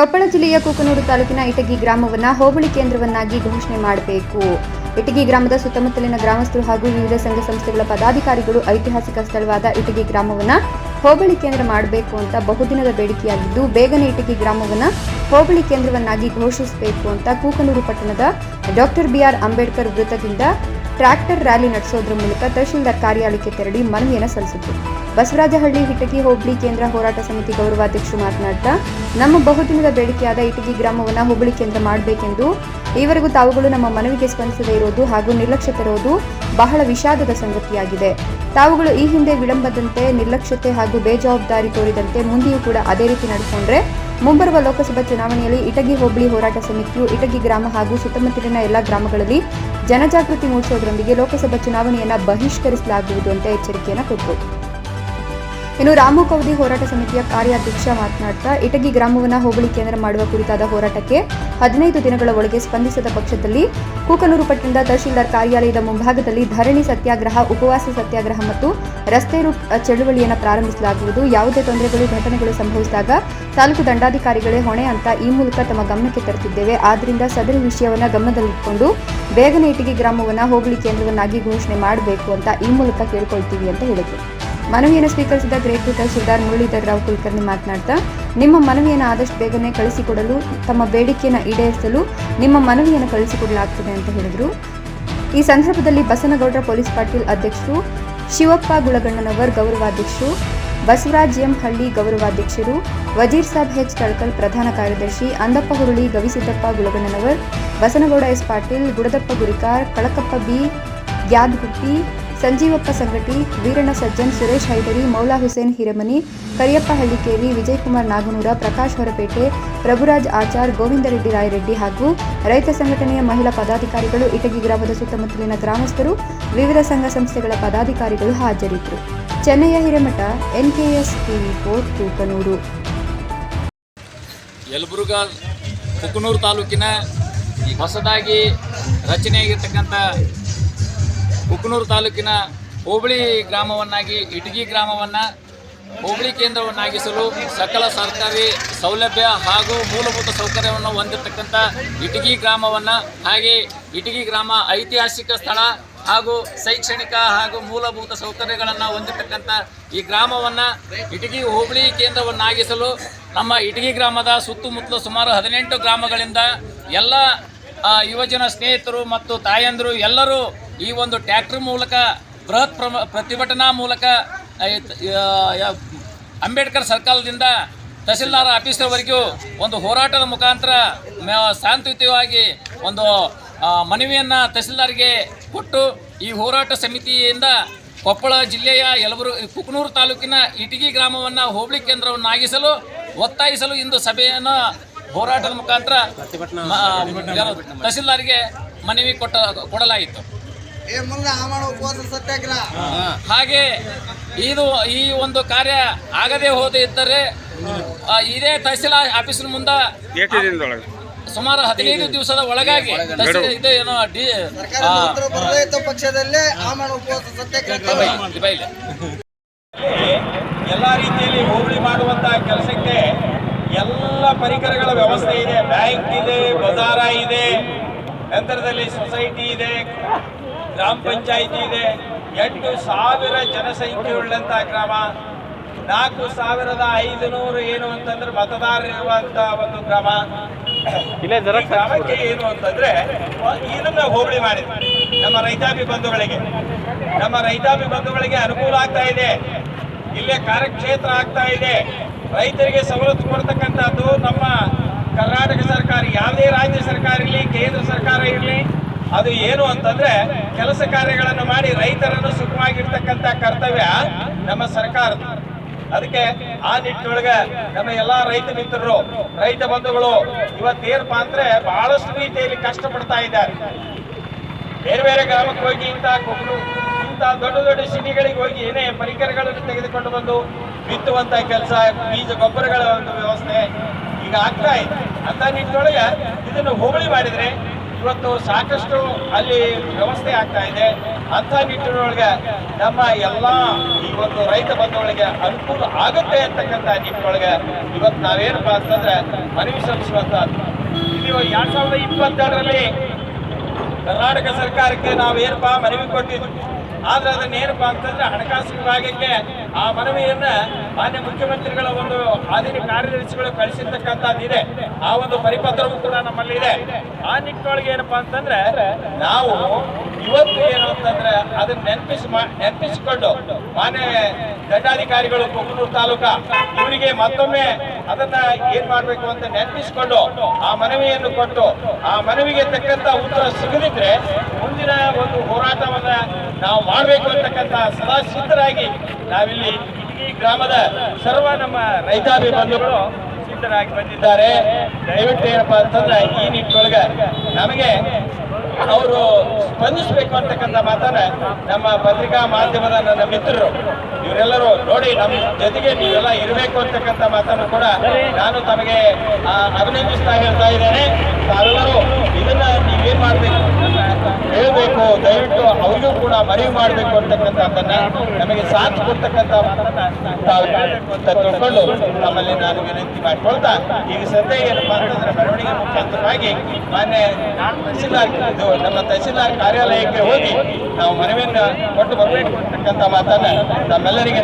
ಕೊಪ್ಪಳ ಜಿಲ್ಲೆಯ ಕೂಕನೂರು ತಾಲೂಕಿನ ಇಟಗಿ ಗ್ರಾಮವನ್ನು ಹೋಬಳಿ ಕೇಂದ್ರವನ್ನಾಗಿ ಘೋಷಣೆ ಮಾಡಬೇಕು. ಇಟಗಿ ಗ್ರಾಮದ ಸುತ್ತಮುತ್ತಲಿನ ಗ್ರಾಮಸ್ಥರು ಹಾಗೂ ವಿವಿಧ ಸಂಘ ಸಂಸ್ಥೆಗಳ ಪದಾಧಿಕಾರಿಗಳು ಐತಿಹಾಸಿಕ ಸ್ಥಳವಾದ ಇಟಗಿ ಗ್ರಾಮವನ್ನು ಹೋಬಳಿ ಕೇಂದ್ರ ಮಾಡಬೇಕು ಅಂತ ಬಹುದಿನದ ಬೇಡಿಕೆಯಾಗಿದ್ದು, ಬೇಗನೆ ಇಟಗಿ ಗ್ರಾಮವನ್ನು ಹೋಬಳಿ ಕೇಂದ್ರವನ್ನಾಗಿ ಘೋಷಿಸಬೇಕು ಅಂತ ಕೂಕನೂರು ಪಟ್ಟಣದ ಡಾಕ್ಟರ್ ಬಿಆರ್ ಅಂಬೇಡ್ಕರ್ ವೃತ್ತದಿಂದ ಟ್ರ್ಯಾಕ್ಟರ್ ರ್ಯಾಲಿ ನಡೆಸೋದ್ರ ಮೂಲಕ ತಹಶೀಲ್ದಾರ್ ಕಾರ್ಯಾಲಯಕ್ಕೆ ತೆರಳಿ ಮನವಿಯನ್ನು ಸಲ್ಲಿಸಿತು ಬಸವರಾಜಹಳ್ಳಿ ಇಟಗಿ ಹೋಬಳಿ ಕೇಂದ್ರ ಹೋರಾಟ ಸಮಿತಿ ಗೌರವಾಧ್ಯಕ್ಷರು ಮಾತನಾಡ್ತಾ, ನಮ್ಮ ಬಹುದಿನದ ಬೇಡಿಕೆಯಾದ ಇಟಗಿ ಗ್ರಾಮವನ್ನು ಹೋಬಳಿ ಕೇಂದ್ರ ಮಾಡಬೇಕೆಂದು ಈವರೆಗೂ ತಾವುಗಳು ನಮ್ಮ ಮನವಿಗೆ ಸ್ಪಂದಿಸದೇ ಇರೋದು ಹಾಗೂ ನಿರ್ಲಕ್ಷ್ಯತೆ ಬಹಳ ವಿಷಾದದ ಸಂಗತಿಯಾಗಿದೆ. ತಾವುಗಳು ಈ ಹಿಂದೆ ವಿಳಂಬದಂತೆ ನಿರ್ಲಕ್ಷ್ಯತೆ ಹಾಗೂ ಬೇಜವಾಬ್ದಾರಿ ತೋರಿದಂತೆ ಮುಂದೆಯೂ ಕೂಡ ಅದೇ ರೀತಿ ನಡೆಸಿಕೊಂಡ್ರೆ ಮುಂಬರುವ ಲೋಕಸಭಾ ಚುನಾವಣೆಯಲ್ಲಿ ಇಟಗಿ ಹೋಬಳಿ ಹೋರಾಟ ಸಮಿತಿಯು ಇಟಗಿ ಗ್ರಾಮ ಹಾಗೂ ಸುತ್ತಮುತ್ತಲಿನ ಎಲ್ಲ ಗ್ರಾಮಗಳಲ್ಲಿ ಜನಜಾಗೃತಿ ಮೂಡಿಸುವುದರೊಂದಿಗೆ ಲೋಕಸಭಾ ಚುನಾವಣೆಯನ್ನು ಬಹಿಷ್ಕರಿಸಲಾಗುವುದು ಅಂತ ಎಚ್ಚರಿಕೆಯನ್ನು ಕೊಟ್ಟರು ಇನ್ನು ರಾಮು ಕೌದಿ ಹೋರಾಟ ಸಮಿತಿಯ ಕಾರ್ಯಾಧ್ಯಕ್ಷ ಮಾತನಾಡ್ತಾ, ಇಟಗಿ ಗ್ರಾಮವನ್ನು ಹೋಬಳಿ ಕೇಂದ್ರ ಮಾಡುವ ಕುರಿತಾದ ಹೋರಾಟಕ್ಕೆ ಹದಿನೈದು ದಿನಗಳ ಒಳಗೆ ಸ್ಪಂದಿಸದ ಪಕ್ಷದಲ್ಲಿ ಕೂಕನೂರು ಪಟ್ಟಣದ ತಹಶೀಲ್ದಾರ್ ಕಾರ್ಯಾಲಯದ ಮುಂಭಾಗದಲ್ಲಿ ಧರಣಿ ಸತ್ಯಾಗ್ರಹ, ಉಪವಾಸ ಸತ್ಯಾಗ್ರಹ ಮತ್ತು ರಸ್ತೆ ರೂಟ್ ಚಳುವಳಿಯನ್ನು ಪ್ರಾರಂಭಿಸಲಾಗುವುದು. ಯಾವುದೇ ತೊಂದರೆಗಳು, ಘಟನೆಗಳು ಸಂಭವಿಸಿದಾಗ ತಾಲೂಕು ದಂಡಾಧಿಕಾರಿಗಳೇ ಹೊಣೆ ಅಂತ ಈ ಮೂಲಕ ತಮ್ಮ ಗಮನಕ್ಕೆ ತರುತ್ತಿದ್ದೇವೆ. ಆದ್ದರಿಂದ ಸದರಿ ವಿಷಯವನ್ನು ಗಮನದಲ್ಲಿಟ್ಟುಕೊಂಡು ಬೇಗನೆ ಇಟಗಿ ಗ್ರಾಮವನ್ನು ಹೋಬಳಿ ಕೇಂದ್ರವನ್ನಾಗಿ ಘೋಷಣೆ ಮಾಡಬೇಕು ಅಂತ ಈ ಮೂಲಕ ಕೇಳಿಕೊಳ್ತೀವಿ ಅಂತ ಹೇಳಿದರು. ಮನವಿಯನ್ನು ಸ್ವೀಕರಿಸಿದ ಗ್ರೇಟ್ ಟು ಸುಧಾರ್ ಮುರಳೀಧರ್ ರಾವ್ ಕುಲಕರ್ಣಿ ಮಾತನಾಡ್ತಾ, ನಿಮ್ಮ ಮನವಿಯನ್ನು ಆದಷ್ಟು ಬೇಗನೆ ಕಳಿಸಿಕೊಡಲು, ತಮ್ಮ ಬೇಡಿಕೆಯನ್ನು ಈಡೇರಿಸಲು ನಿಮ್ಮ ಮನವಿಯನ್ನು ಕಳಿಸಿಕೊಡಲಾಗ್ತದೆ ಅಂತ ಹೇಳಿದರು. ಈ ಸಂದರ್ಭದಲ್ಲಿ ಬಸನಗೌಡರ ಪೊಲೀಸ್ ಪಾಟೀಲ್ ಅಧ್ಯಕ್ಷರು, ಶಿವಪ್ಪ ಗುಳಗಣ್ಣನವರ್ ಗೌರವಾಧ್ಯಕ್ಷರು, ಬಸವರಾಜ್ ಎಂ ಹಳ್ಳಿ ಗೌರವಾಧ್ಯಕ್ಷರು, ವಜೀರ್ ಸಾಬ್ ಹೆಚ್ ಕಳಕಲ್ ಪ್ರಧಾನ ಕಾರ್ಯದರ್ಶಿ, ಅಂದಪ್ಪ ಹುರುಳಿ, ಗವಿಸಿದ್ದಪ್ಪ ಗುಳಗಣ್ಣನವರ್, ಬಸನಗೌಡ ಎಸ್ ಪಾಟೀಲ್, ಗುಡದಪ್ಪ ಗುರಿಕಾರ್, ಕಳಕಪ್ಪ ಬಿ ಗ್ಯಾದ್ಗುಟ್ಟಿ ಸಂಜೀವಪ್ಪ ಸಂಗಟಿ, ವೀರಣ್ಣ ಸಜ್ಜನ್, ಸುರೇಶ್ ಹೈದರಿ, ಮೌಲಾ ಹುಸೇನ್ ಹಿರಮನಿ, ಕರಿಯಪ್ಪ ಹಳ್ಳಿಕೇರಿ, ವಿಜಯಕುಮಾರ್ ನಾಗನೂರ, ಪ್ರಕಾಶ್ ಹೊರಪೇಟೆ, ಪ್ರಭುರಾಜ್ ಆಚಾರ್ ಗೋವಿಂದರೆಡ್ಡಿ ರಾಯರೆಡ್ಡಿ ಹಾಗೂ ರೈತ ಸಂಘಟನೆಯ ಮಹಿಳಾ ಪದಾಧಿಕಾರಿಗಳು ಇಟಗಿ ಗ್ರಾಮದ ಸುತ್ತಮುತ್ತಲಿನ ಗ್ರಾಮಸ್ಥರು, ವಿವಿಧ ಸಂಘ ಸಂಸ್ಥೆಗಳ ಪದಾಧಿಕಾರಿಗಳು ಹಾಜರಿದ್ದರು. Chennaiah Hiremath, NKS TV four, Tukanur. Yelburga, Kukanur ತಾಲೂಕಿನ ಹೊಸದಾಗಿ ರಚನೆಯಾಗಿರ್ತಕ್ಕಂಥ ಕುಕನೂರು ತಾಲೂಕಿನ ಹೋಬಳಿ ಗ್ರಾಮವನ್ನಾಗಿ, ಇಟಗಿ ಗ್ರಾಮವನ್ನು ಹೋಬಳಿ ಕೇಂದ್ರವನ್ನಾಗಿಸಲು ಸಕಲ ಸರ್ಕಾರಿ ಸೌಲಭ್ಯ ಹಾಗೂ ಮೂಲಭೂತ ಸೌಕರ್ಯವನ್ನು ಹೊಂದಿರತಕ್ಕಂಥ ಇಟಗಿ ಗ್ರಾಮವನ್ನು ಹಾಗೆ ಇಟಗಿ ಗ್ರಾಮ ಐತಿಹಾಸಿಕ ಸ್ಥಳ ಹಾಗೂ ಶೈಕ್ಷಣಿಕ ಹಾಗೂ ಮೂಲಭೂತ ಸೌಕರ್ಯಗಳನ್ನು ಹೊಂದಿರತಕ್ಕಂಥ ಈ ಗ್ರಾಮವನ್ನು ಇಟಗಿ ಹೋಬಳಿ ಕೇಂದ್ರವನ್ನಾಗಿಸಲು ನಮ್ಮ ಇಟಗಿ ಗ್ರಾಮದ ಸುತ್ತಮುತ್ತಲು ಸುಮಾರು ಹದಿನೆಂಟು ಗ್ರಾಮಗಳಿಂದ ಎಲ್ಲ ಯುವಜನ ಸ್ನೇಹಿತರು ಮತ್ತು ತಾಯಂದಿರು ಎಲ್ಲರೂ ಈ ಒಂದು ಟ್ಯಾಕ್ಟರ್ ಮೂಲಕ ಬೃಹತ್ ಪ್ರಮ ಪ್ರತಿಭಟನಾ ಮೂಲಕ ಅಂಬೇಡ್ಕರ್ ಸರ್ಕಾರದಿಂದ ತಹಸೀಲ್ದಾರ್ ಆಫೀಸ್ವರೆಗೂ ಒಂದು ಹೋರಾಟದ ಮುಖಾಂತರ ಶಾಂತಿಯುತವಾಗಿ ಒಂದು ಮನವಿಯನ್ನು ತಹಸೀಲ್ದಾರ್ಗೆ ಕೊಟ್ಟು ಈ ಹೋರಾಟ ಸಮಿತಿಯಿಂದ ಕೊಪ್ಪಳ ಜಿಲ್ಲೆಯ ಯಲಬುರು ಕುಕನೂರು ತಾಲೂಕಿನ ಇಟಗಿ ಗ್ರಾಮವನ್ನು ಹೋಬಳಿ ಕೇಂದ್ರವನ್ನಾಗಿಸಲು ಒತ್ತಾಯಿಸಲು ಇಂದು ಸಭೆಯನ್ನು ಹೋರಾಟದ ಮುಖಾಂತರ ತಹಸೀಲ್ದಾರ್ಗೆ ಮನವಿ ಕೊಟ್ಟ ಕೊಡಲಾಯಿತು. ಹಾಗೆ ಇದು ಈ ಒಂದು ಕಾರ್ಯ ಆಗದೆ ಹೋದ ಇದ್ದರೆ ಇದೇ ತಹಸೀಲ್ ಆಫೀಸ್ ಮುಂದೆ ಸುಮಾರು ಹದಿನೈದು ದಿವಸದ ಒಳಗಾಗಿ ತಹಸೀಲ್ ಏನೋ ಡಿ ಸರ್ಕಾರ ಉತ್ತರ ಬರದೇ ಇದ್ದ ಪಕ್ಷದಲ್ಲೇ ಆಮಣ ಉಪವಾಸ ಸತ್ಯಾಗ್ರಹ ಬೈಲಿ ಎಲ್ಲ ರೀತಿಯಲ್ಲಿ ಹೋಬಳಿ ಮಾಡುವಂತಹ ಕೆಲಸಕ್ಕೆ ಎಲ್ಲ ಪರಿಕರಗಳ ವ್ಯವಸ್ಥೆ ಇದೆ. ಬ್ಯಾಂಕ್ ಇದೆ ಬಜಾರ ಇದೆ ನಂತರದಲ್ಲಿ ಸೊಸೈಟಿ ಇದೆ. ಗ್ರಾಮ ಪಂಚಾಯಿತಿ ಇದೆ. ಎಂಟು ಸಾವಿರ ಜನಸಂಖ್ಯೆ ಉಳ್ಳಂತಹ ಗ್ರಾಮ. ನಾಲ್ಕು ಸಾವಿರದ ಐದು ನೂರು ಏನು ಅಂತಂದ್ರೆ ಮತದಾರರಿರುವಂಥ ಒಂದು ಗ್ರಾಮ. ಗ್ರಾಮಕ್ಕೆ ಏನು ಅಂತಂದ್ರೆ ಇದನ್ನ ಹೋಬಳಿ ಮಾಡಿದ್ವಿ ನಮ್ಮ ರೈತಾಪಿ ಬಂಧುಗಳಿಗೆ ನಮ್ಮ ರೈತಾಪಿ ಬಂಧುಗಳಿಗೆ ಅನುಕೂಲ ಆಗ್ತಾ ಇದೆ. ಇಲ್ಲೇ ಕಾರ್ಯಕ್ಷೇತ್ರ ಆಗ್ತಾ ಇದೆ. ರೈತರಿಗೆ ಸವಲತ್ತು ಕೊಡ್ತಕ್ಕಂಥದ್ದು ನಮ್ಮ ಕರ್ನಾಟಕ ಸರ್ಕಾರ. ಯಾವುದೇ ರಾಜ್ಯ ಸರ್ಕಾರ ಇರಲಿ ಕೇಂದ್ರ ಸರ್ಕಾರ ಇರಲಿ ಅದು ಏನು ಅಂತಂದ್ರೆ ಕೆಲಸ ಕಾರ್ಯಗಳನ್ನು ಮಾಡಿ ರೈತರನ್ನು ಸುಖವಾಗಿರ್ತಕ್ಕಂಥ ಕರ್ತವ್ಯ ನಮ್ಮ ಸರ್ಕಾರದ ಅದಕ್ಕೆ ಆ ನಿಟ್ಟಿನೊಳಗೆ ನಮ್ಮ ಎಲ್ಲಾ ರೈತ ಮಿತ್ರರು, ರೈತ ಬಂಧುಗಳು ಇವತ್ತೇನಪ್ಪಾ ಅಂದ್ರೆ ಬಹಳಷ್ಟು ರೀತಿಯಲ್ಲಿ ಕಷ್ಟಪಡ್ತಾ ಇದ್ದಾರೆ. ಬೇರೆ ಬೇರೆ ಗ್ರಾಮಕ್ಕೆ ಹೋಗಿ ಇಂಥ ಕೊಬ್ಬರು ಇಂಥ ದೊಡ್ಡ ದೊಡ್ಡ ಸಿಟಿಗಳಿಗೆ ಹೋಗಿ ಏನೇ ಪರಿಕರಗಳನ್ನು ತೆಗೆದುಕೊಂಡು ಬಂದು ಬಿತ್ತುವಂತ ಕೆಲಸ, ಬೀಜ, ಗೊಬ್ಬರಗಳ ಒಂದು ವ್ಯವಸ್ಥೆ ಈಗ ಆಗ್ತಾ ಇದೆ. ಅಂತ ನಿಟ್ಟಿನೊಳಗೆ ಇದನ್ನು ಹೋಬಳಿ ಮಾಡಿದ್ರೆ ಇವತ್ತು ಸಾಕಷ್ಟು ಅಲ್ಲಿ ವ್ಯವಸ್ಥೆ ಆಗ್ತಾ ಇದೆ. ಅಂತ ನಿಟ್ಟಿನೊಳಗೆ ನಮ್ಮ ಎಲ್ಲ ಈ ಒಂದು ರೈತ ಬಂಧುಗಳಿಗೆ ಅನುಕೂಲ ಆಗುತ್ತೆ ಅಂತಕ್ಕಂಥ ನಿಟ್ಟಿನೊಳಗೆ ಇವತ್ತು ನಾವೇನಪ್ಪ ಅಂತಂದ್ರೆ ಮನವಿ ಸಲ್ಲಿಸುವಂತ ಇದು ಎರಡ್ ಸಾವಿರದ ಇಪ್ಪತ್ತೆರಡರಲ್ಲಿ ಕರ್ನಾಟಕ ಸರ್ಕಾರಕ್ಕೆ ನಾವು ಏನಪ್ಪ ಮನವಿ ಕೊಟ್ಟಿದ್ವಿ. ಆದ್ರೆ ಅದನ್ನ ಏನಪ್ಪಾ ಅಂತಂದ್ರೆ ಹಣಕಾಸು ವಿಭಾಗಕ್ಕೆ ಆ ಮನವಿಯನ್ನ ಮಾನ್ಯ ಮುಖ್ಯಮಂತ್ರಿಗಳ ಒಂದು ಆಧೀನ ಕಾರ್ಯದರ್ಶಿಗಳು ಕಳಿಸಿರ್ತಕ್ಕಂಥದ್ದಿದೆ ಆ ಒಂದು ಪರಿಪತ್ರವೂ ಕೂಡ ನಮ್ಮಲ್ಲಿ ಇದೆ. ಆ ನಿಟ್ಟಿನೊಳಗೆ ಏನಪ್ಪಾ ಅಂತಂದ್ರೆ, ನಾವು ಇವತ್ತು ಏನು ಅಂತಂದ್ರೆ ಅದನ್ನ ನೆನಪಿಸಿ ನೆನಪಿಸಿಕೊಂಡು ಮಾನ್ಯ ದಂಡಾಧಿಕಾರಿಗಳು ಕೊಕ್ಕನೂರು ತಾಲೂಕಾ ಇವರಿಗೆ ಮತ್ತೊಮ್ಮೆ ಅದನ್ನ ಏನ್ ಮಾಡ್ಬೇಕು ಅಂತ ನೆನಪಿಸಿಕೊಂಡು ಆ ಮನವಿಯನ್ನು ಕೊಟ್ಟು, ಆ ಮನವಿಗೆ ತಕ್ಕಂತ ಉತ್ತರ ಸಿಗದಿದ್ರೆ ಮುಂದಿನ ಒಂದು ಹೋರಾಟವನ್ನ ನಾವು ಮಾಡಬೇಕು ಅಂತಕ್ಕಂತ ಸದಾ ಸಿದ್ಧರಾಗಿ ನಾವಿಲ್ಲಿ ಈ ಗ್ರಾಮದ ಸರ್ವ ನಮ್ಮ ರೈತಾಪಿ ಬಂಧುಗಳು ಸಿದ್ಧರಾಗಿ ಬಂದಿದ್ದಾರೆ. ದಯವಿಟ್ಟು ಏನಪ್ಪಾ ಅಂತಂದ್ರೆ ಈ ನಿಟ್ಟಿನೊಳಗೆ ನಮಗೆ ಅವರು ಸ್ಪಂದಿಸಬೇಕು ಅಂತಕ್ಕಂಥ ಮಾತನ್ನ ನಮ್ಮ ಪತ್ರಿಕಾ ಮಾಧ್ಯಮದ ನನ್ನ ಮಿತ್ರರು, ಇವರೆಲ್ಲರೂ ನೋಡಿ ನಮ್ಮ ಜೊತೆಗೆ ನೀವೆಲ್ಲ ಇರಬೇಕು ಅಂತಕ್ಕಂಥ ಮಾತನ್ನು ಕೂಡ ನಾನು ತಮಗೆ ಅಭಿನಂದಿಸ್ತಾ ಹೇಳ್ತಾ ಇದ್ದೇನೆ ತಾವೆಲ್ಲರೂ ಇದನ್ನ ನೀವೇನ್ ಮಾಡ್ಬೇಕು ಹೇಳ್ಬೇಕು ದಯವಿಟ್ಟು ಅವ್ರಿಗೂ ಕೂಡ ಮನವಿ ಮಾಡಬೇಕು ಅಂತಕ್ಕಂಥದ್ದನ್ನ ನಮಗೆ ಸಾಥ್ ಕೊಡ್ತಕ್ಕಂಥ ತಿಳ್ಕೊಂಡು ನಮ್ಮಲ್ಲಿ ನಾನು ವಿನಂತಿ ಮಾಡಿಕೊಳ್ತಾ, ಈಗ ಸದ್ಯ ಏನಪ್ಪಾ ಅಂತಂದ್ರೆ ಮೆರವಣಿಗೆ ಮುಖಾಂತರವಾಗಿ ಮಾನ್ಯ ತಹಸೀಲ್ದಾರ್ ಇದು ನಮ್ಮ ತಹಸೀಲ್ದಾರ್ ಕಾರ್ಯಾಲಯಕ್ಕೆ ಹೋಗಿ ನಾವು ಮನವಿಯನ್ನ ಕೊಟ್ಟು ಬರಬೇಕು ಅಂತಕ್ಕಂಥ ಮಾತನ್ನ ನಮ್ಮೆಲ್ಲರಿಗೆ